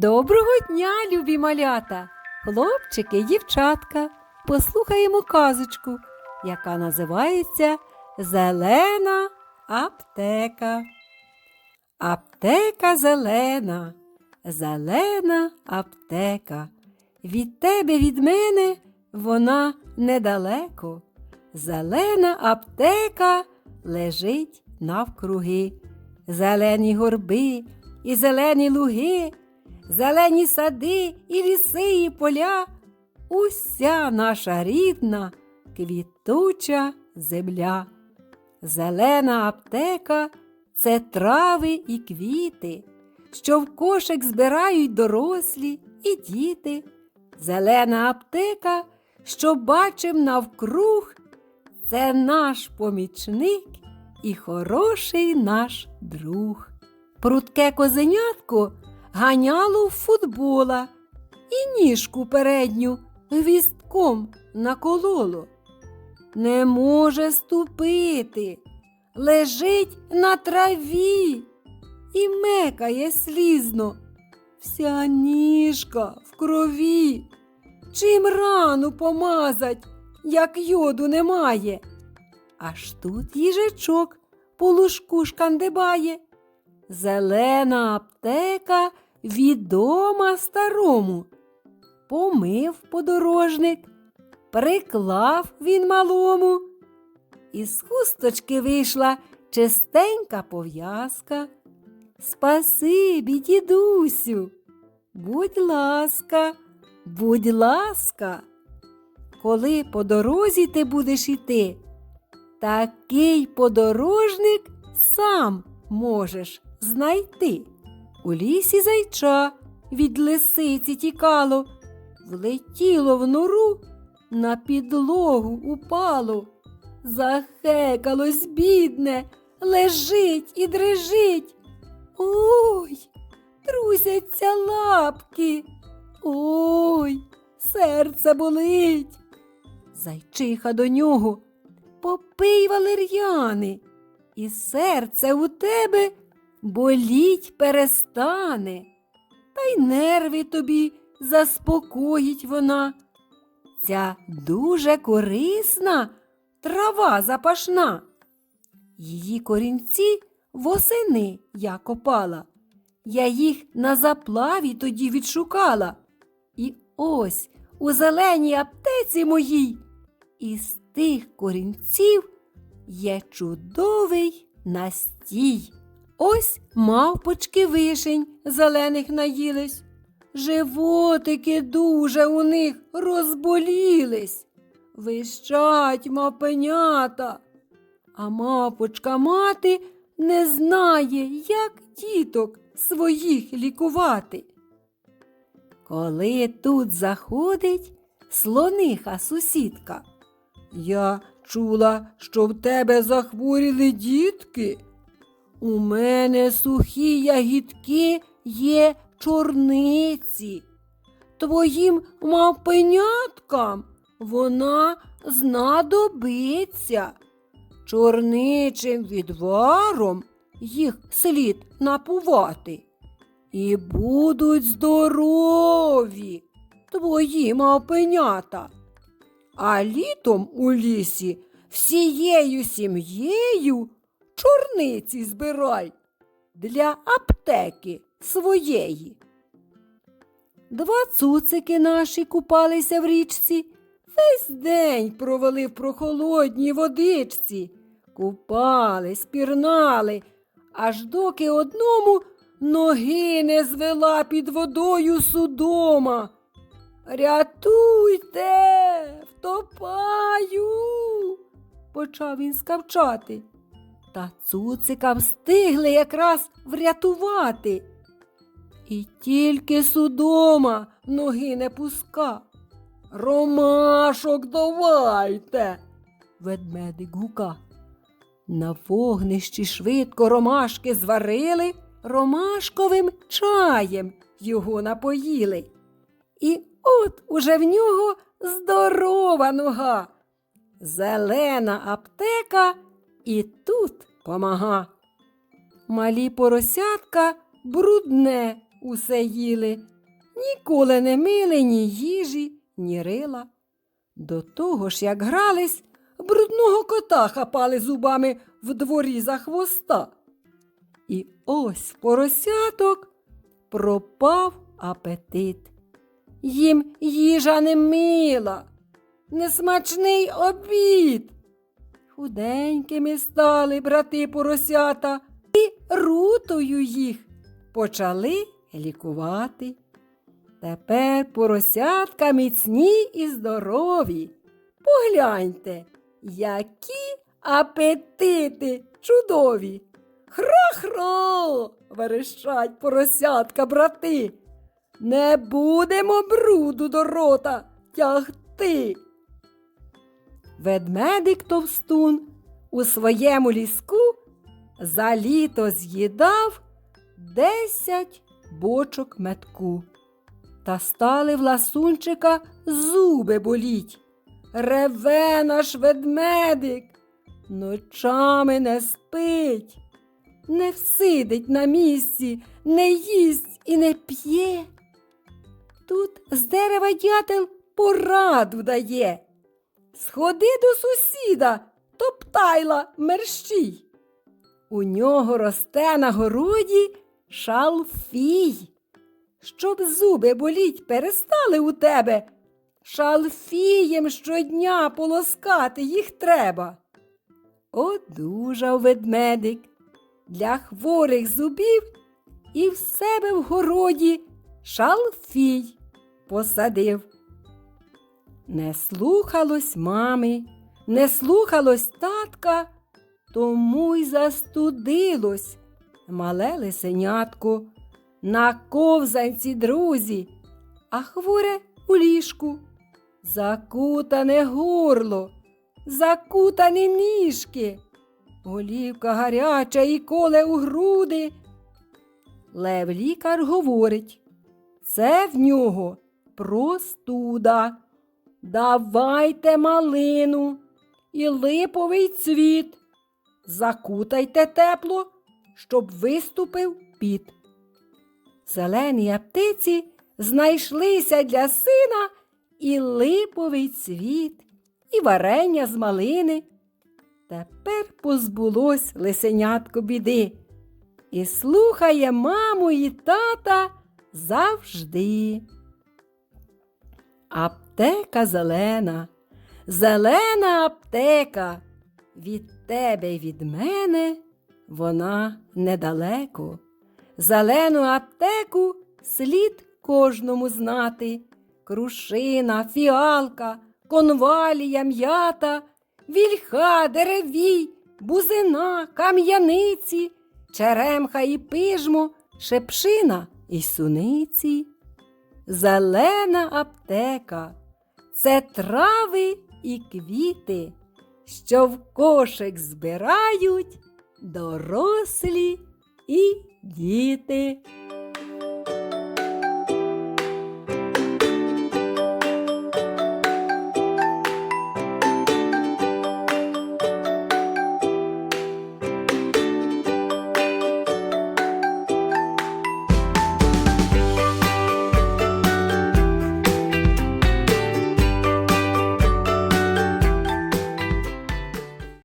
Доброго дня, любі малята, хлопчики і дівчатка. Послухаємо казочку, яка називається Зелена аптека. Аптека зелена, зелена аптека. Від тебе, від мене вона недалеко. Зелена аптека лежить навкруги. Зелені горби і зелені луги, зелені сади і ліси, і поля. Уся наша рідна квітуча земля. Зелена аптека це трави і квіти, що в кошик збирають дорослі і діти. Зелена аптека, що бачим навкруг, це наш помічник і хороший наш друг. Прудке козенятко ганяло в футбола і ніжку передню гвістком накололо. Не може ступити, лежить на траві і мекає слізно. Вся ніжка в крові. Чим рану помазать, як йоду немає. Аж тут їжачок по лужку шкандибає. Зелена аптека відома старому. Помив подорожник, приклав він малому. Із хусточки вийшла чистенька пов'язка. Спасибі, дідусю, будь ласка, будь ласка, коли по дорозі ти будеш іти, такий подорожник сам можеш знайти. У лісі зайча від лисиці тікало, влетіло в нору, на підлогу упало, захекалось бідне, лежить і дрижить. Ой, трусяться лапки. Ой, серце болить. Зайчиха до нього. Попий валер'яни, і серце у тебе боліть перестане, та й нерви тобі заспокоїть вона. Ця дуже корисна трава запашна. Її корінці восени я копала. Я їх на заплаві тоді відшукала. І ось у зеленій аптеці моїй із тих корінців є чудовий настій. Ось мавпочки вишень зелених наїлись. Животики дуже у них розболілись. Вищать мапенята. А мапочка мати не знає, як діток своїх лікувати. Коли тут заходить слониха сусідка. Я чула, що в тебе захворіли дітки. У мене сухі ягідки є чорниці. Твоїм мавпеняткам вона знадобиться. Чорничим відваром їх слід напувати. І будуть здорові твої мавпенята. А літом у лісі всією сім'єю чорниці збирай для аптеки своєї. Два цуцики наші купалися в річці, весь день провели в прохолодній водичці, купались, пірнали, аж доки одному ноги не звела під водою судома. Рятуйте, втопаю, почав він скавчати. Та цуцика встигли якраз врятувати. І тільки судома ноги не пуска. Ромашок давайте, ведмедик гука. На вогнищі швидко ромашки зварили, ромашковим чаєм його напоїли. І от уже в нього здорова нога. Зелена аптека і тут помага. Малі поросятка брудне усе їли, ніколи не мили ні їжі, ні рила. До того ж, як грались, брудного кота хапали зубами в дворі за хвоста. І ось поросяток пропав апетит. Їм їжа не мила, несмачний обід. Худенькими стали брати поросята і рутою їх почали лікувати. Тепер поросятка міцні і здорові. Погляньте, які апетити чудові. Хра-хра, верещать поросятка брати. Не будемо бруду до рота тягти. Ведмедик товстун у своєму ліску за літо з'їдав десять бочок метку. Та стали в ласунчика зуби боліть. Реве наш ведмедик, ночами не спить, не всидить на місці, не їсть і не п'є. Тут з дерева дятел пораду дає. Сходи до сусіда, топтайла мерщій. У нього росте на городі шалфій. Щоб зуби боліть перестали у тебе. Шалфієм щодня полоскати їх треба. Одужав ведмедик для хворих зубів і в себе в городі шалфій посадив. Не слухалось мами, не слухалось татка, тому й застудилось мале лисенятко на ковзанці друзі, а хворе у ліжку. Закутане горло, закутані ніжки, голівка гаряча і коле у груди. Лев лікар говорить, це в нього простуда. Давайте малину і липовий цвіт. Закутайте тепло, щоб виступив піт. Зелені аптиці знайшлися для сина і липовий цвіт, і варення з малини. Тепер позбулось лисенятко біди і слухає маму і тата завжди. Аптека зелена, зелена аптека. Від тебе й від мене вона недалеко. Зелену аптеку слід кожному знати. Крушина, фіалка, конвалія, м'ята, вільха, деревій, бузина, кам'яниці, черемха і пижмо, шепшина і суниці. Зелена аптека це трави і квіти, що в кошик збирають дорослі і діти.